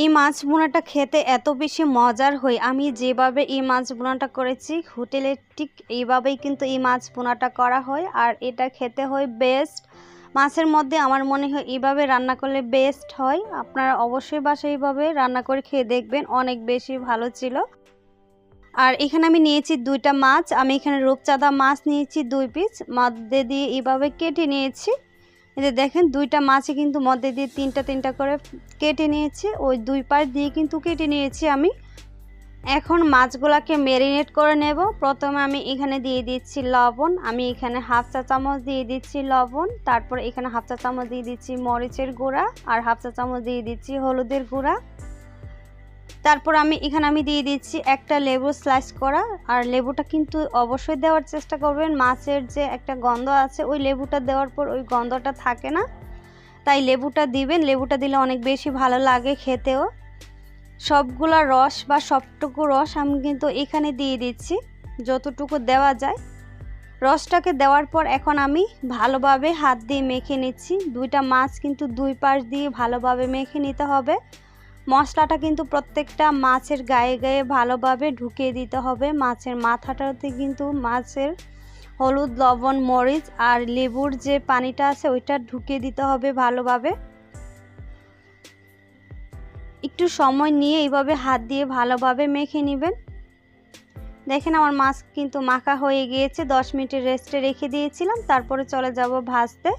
এই মাছ বোনাটা খেতে এত বেশি মজার হয়। আমি যেভাবে এই মাছ বোনাটা করেছি, হোটেলে ঠিক এইভাবেই কিন্তু এই মাছ বোনাটা করা হয়। আর এটা খেতে হয় বেস্ট মাছের মধ্যে আমার মনে হয় এইভাবে রান্না করলে বেস্ট হয়। আপনারা অবশ্যই বাসায় এইভাবে রান্না করে খেয়ে দেখবেন, অনেক বেশি ভালো ছিল। আর এখানে আমি নিয়েছি দুইটা মাছ। আমি এখানে রূপচাঁদা মাছ নিয়েছি দুই পিস মধ্যে দিয়ে এইভাবে কেটে নিয়েছি। এই যে দেখেন, দুইটা মাছে কিন্তু মধ্যে দিয়ে তিনটা তিনটা করে কেটে নিয়েছি। ওই দুই পাশ দিয়ে কিন্তু কেটে নিয়েছি আমি। এখন মাছগুলাকে ম্যারিনেট করে নেব। প্রথমে আমি এখানে দিয়ে দিচ্ছি লবণ। আমি এখানে হাফ চা চামচ দিয়ে দিচ্ছি লবণ। তারপর এখানে হাফ চা চামচ দিয়ে দিচ্ছি মরিচের গুঁড়া। আর হাফ চা চামচ দিয়ে দিচ্ছি হলুদের গুঁড়া। তারপর আমি, এখানে আমি দিয়ে দিচ্ছি একটা লেবু স্লাইস করা। আর লেবুটা কিন্তু অবশ্যই দেওয়ার চেষ্টা করবেন। মাছের যে একটা গন্ধ আছে, ওই লেবুটা দেওয়ার পর ওই গন্ধটা থাকে না। তাই লেবুটা দিবেন। লেবুটা দিলে অনেক বেশি ভালো লাগে খেতেও। সবগুলা রস বা সবটুকু রস আমি কিন্তু এখানে দিয়ে দিচ্ছি, যতটুকু দেওয়া যায়। রসটাকে দেওয়ার পর এখন আমি ভালোভাবে হাত দিয়ে মেখে নিচ্ছি। দুইটা মাছ কিন্তু দুই পাশ দিয়ে ভালোভাবে মেখে নিতে হবে। মশলাটা কিন্তু প্রত্যেকটা মাছের গায়ে গায়ে ভালোভাবে ঢুকিয়ে দিতে হবে। মাছের মাথাটাতে কিন্তু মাছের হলুদ, লবণ, মরিচ আর লেবুর যে পানিটা আছে ওইটা ঢুকিয়ে দিতে হবে ভালোভাবে। একটু সময় নিয়ে এইভাবে হাত দিয়ে ভালোভাবে মেখে নেবেন। দেখেন আমার মাছ কিন্তু মাখা হয়ে গিয়েছে, দশ মিনিটের রেস্টে রেখে দিয়েছিলাম, তারপরে চলে যাব ভাজতে।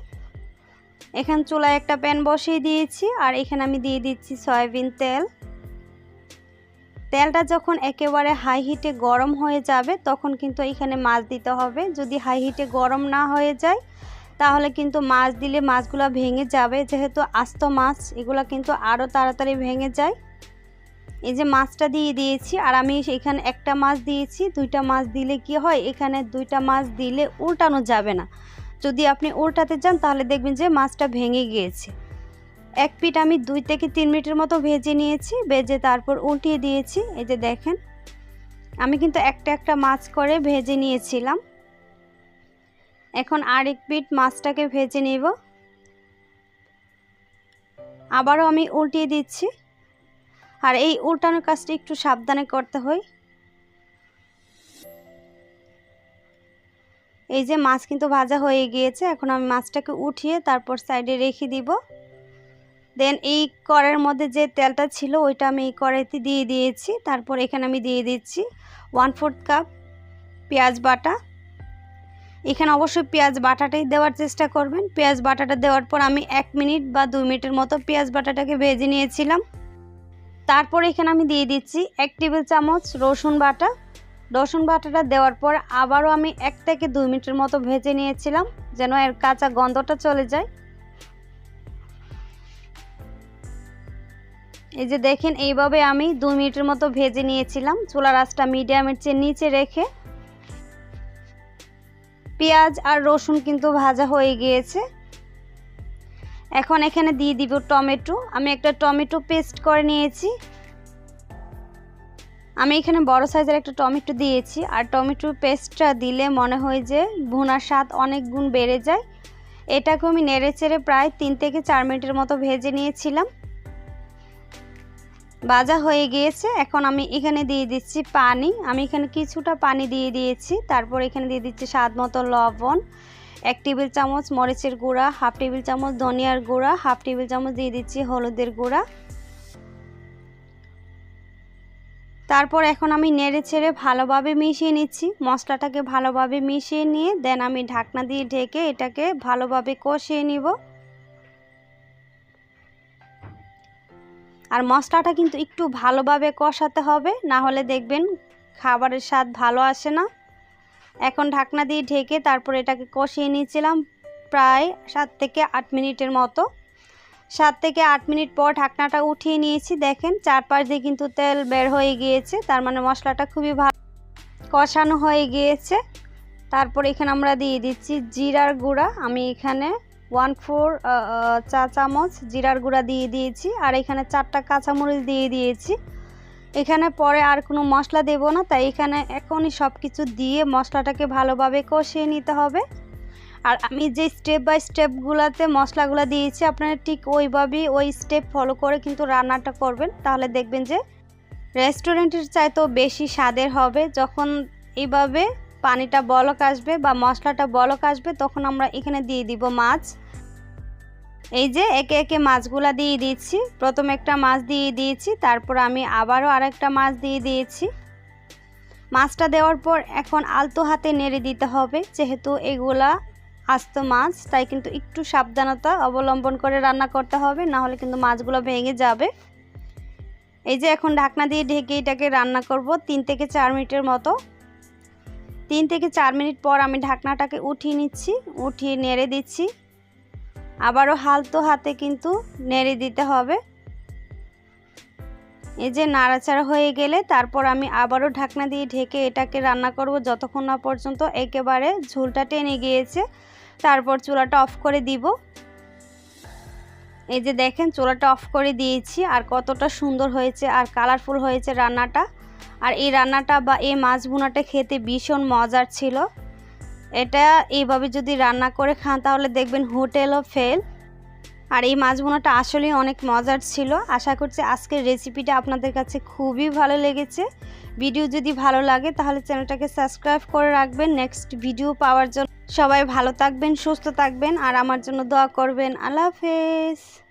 এখানে চুলায় একটা প্যান বসিয়ে দিয়েছি, আর এখানে আমি দিয়ে দিচ্ছি সয়াবিন তেল। তেলটা যখন একেবারে হাই হিটে গরম হয়ে যাবে, তখন কিন্তু এখানে মাছ দিতে হবে। যদি হাই হিটে গরম না হয়ে যায়, তাহলে কিন্তু মাছ দিলে মাছগুলো ভেঙে যাবে। যেহেতু আস্ত মাছ, এগুলো কিন্তু আরও তাড়াতাড়ি ভেঙে যায়। এই যে মাছটা দিয়ে দিয়েছি, আর আমি এখানে একটা মাছ দিয়েছি। দুইটা মাছ দিলে কি হয়? এখানে দুইটা মাছ দিলে উল্টানো যাবে না। যদি আপনি উল্টাতে যান, তাহলে দেখবেন যে মাছটা ভেঙে গিয়েছে। এক পিঠ আমি দুই থেকে তিন মিনিটের মতো ভেজে নিয়েছি, ভেজে তারপর উল্টিয়ে দিয়েছি। এই যে দেখেন, আমি কিন্তু একটা একটা মাছ করে ভেজে নিয়েছিলাম। এখন আরেক পিঠ মাছটাকে ভেজে নেব। আবারও আমি উল্টিয়ে দিচ্ছি। আর এই উল্টানোর কাজটি একটু সাবধানে করতে হয়। এই যে মাছ কিন্তু ভাজা হয়ে গিয়েছে, এখন আমি মাছটাকে উঠিয়ে তারপর সাইডে রেখে দিব। দেন এই কড়ের মধ্যে যে তেলটা ছিল, ওইটা আমি এই কড়াইতে দিয়ে দিয়েছি। তারপর এখানে আমি দিয়ে দিচ্ছি ওয়ান ফোর্থ কাপ পেঁয়াজ বাটা। এখানে অবশ্যই পেঁয়াজ বাটাটাই দেওয়ার চেষ্টা করবেন। পেঁয়াজ বাটাটা দেওয়ার পর আমি এক মিনিট বা দুই মিনিটের মতো পেঁয়াজ বাটাটাকে ভেজে নিয়েছিলাম। তারপর এখানে আমি দিয়ে দিচ্ছি এক টেবিল চামচ রসুন বাটা। রসুন বাটাটা দেওয়ার পর আবারও আমি এক থেকে দুই মিনিটের মতো ভেজে নিয়েছিলাম, যেন এর কাঁচা গন্ধটা চলে যায়। এই যে দেখেন, এইভাবে আমি দুই মিনিটের মতো ভেজে নিয়েছিলাম। চুলার আঁচটা মিডিয়ামের চেয়ে নিচে রেখে পেঁয়াজ আর রসুন কিন্তু ভাজা হয়ে গিয়েছে। এখন এখানে দিয়ে দিব টমেটো। আমি একটা টমেটো পেস্ট করে নিয়েছি। আমি এখানে বড় সাইজের একটা টমেটো দিয়েছি, আর টমেটোর পেস্টটা দিলে মনে হয় যে ভুনার স্বাদ অনেক গুণ বেড়ে যায়। এটাকে আমি নেড়ে চেড়ে প্রায় তিন থেকে চার মিনিটের মতো ভেজে নিয়েছিলাম। ভাজা হয়ে গিয়েছে, এখন আমি এখানে দিয়ে দিচ্ছি পানি। আমি এখানে কিছুটা পানি দিয়ে দিয়েছি, তারপর এখানে দিয়ে দিচ্ছি স্বাদ মতো লবণ, এক টেবিল চামচ মরিচের গুঁড়া, হাফ টেবিল চামচ ধনিয়ার গুঁড়া, হাফ টেবিল চামচ দিয়ে দিচ্ছি হলুদের গুঁড়া। তারপর এখন আমি নেড়ে ছেড়ে ভালোভাবে মিশিয়ে নিচ্ছি। মশলাটাকে ভালোভাবে মিশিয়ে নিয়ে দেন আমি ঢাকনা দিয়ে ঢেকে এটাকে ভালোভাবে কষিয়ে নিব। আর মশলাটা কিন্তু একটু ভালোভাবে কষাতে হবে, না হলে দেখবেন খাবারের স্বাদ ভালো আসে না। এখন ঢাকনা দিয়ে ঢেকে তারপর এটাকে কষিয়ে নিয়েছিলাম প্রায় সাত থেকে আট মিনিটের মতো। সাত থেকে আট মিনিট পর ঢাকনাটা উঠিয়ে নিয়েছি, দেখেন। চারপাশ দিয়ে কিন্তু তেল বের হয়ে গিয়েছে, তার মানে মশলাটা খুবই ভালো কষানো হয়ে গিয়েছে। তারপর এখানে আমরা দিয়ে দিচ্ছি জিরার গুঁড়া। আমি এখানে ওয়ান ফোর চা চামচ জিরার গুঁড়া দিয়ে দিয়েছি, আর এখানে চারটা কাঁচামরিচ দিয়ে দিয়েছি। এখানে পরে আর কোনো মশলা দেব না, তাই এখানে এখনই সব কিছু দিয়ে মশলাটাকে ভালোভাবে কষিয়ে নিতে হবে। আর আমি যে স্টেপ বাই স্টেপগুলোতে মশলাগুলো দিয়েছি, আপনারা ঠিক ওইভাবেই ওই স্টেপ ফলো করে কিন্তু রান্নাটা করবেন। তাহলে দেখবেন যে রেস্টুরেন্টের চাইতেও বেশি স্বাদের হবে। যখন এইভাবে পানিটা বলক আসবে বা মশলাটা বলক আসবে, তখন আমরা এখানে দিয়ে দিব মাছ। এই যে একে একে মাছগুলা দিয়ে দিয়েছি প্রথম একটা মাছ দিয়ে দিয়েছি, তারপর আমি আবারও আরেকটা মাছ দিয়ে দিয়েছি। মাছটা দেওয়ার পর এখন আলতো হাতে নেড়ে দিতে হবে, যেহেতু এগুলা আস্ত মাছ, তাই কিন্তু একটু সাবধানতা অবলম্বন করে রান্না করতে হবে না হলে কিন্তু মাছগুলো ভেঙে যাবে। এই যে এখন ঢাকনা দিয়ে ঢেকে এটাকে রান্না করব তিন থেকে চার মিনিটের মতো। তিন থেকে চার মিনিট পর আমি ঢাকনাটাকে উঠিয়ে নিচ্ছি, উঠিয়ে নেড়ে দিচ্ছি। আবারও হালতো হাতে কিন্তু নেড়ে দিতে হবে। এই যে নাড়াচাড়া হয়ে গেলে তারপর আমি আবারও ঢাকনা দিয়ে ঢেকে এটাকে রান্না করব যতক্ষণ না পর্যন্ত একেবারে ঝুলটা টেনে গিয়েছে। তারপর চুলাটা অফ করে দিব। এই যে দেখেন চুলাটা অফ করে দিয়েছি আর কতটা সুন্দর হয়েছে আর কালারফুল হয়েছে রান্নাটা। আর এই রান্নাটা বা এই মাছ ভুনাটা খেতে ভীষণ মজার ছিল। এটা এইভাবে যদি রান্না করে খান তাহলে দেখবেন হোটেলও ফেল। আর এই মাছ বোনাটা আসলেই অনেক মজার ছিল। আশা করছি আজকের রেসিপিটা আপনাদের কাছে খুবই ভালো লেগেছে। ভিডিও যদি ভালো লাগে তাহলে চ্যানেলটাকে সাবস্ক্রাইব করে রাখবেন। নেক্সট ভিডিও পাওয়ার জন্য সবাই ভালো থাকবেন, সুস্থ থাকবেন আর আমার জন্য দোয়া করবেন। আল্লাহ হাফেজ।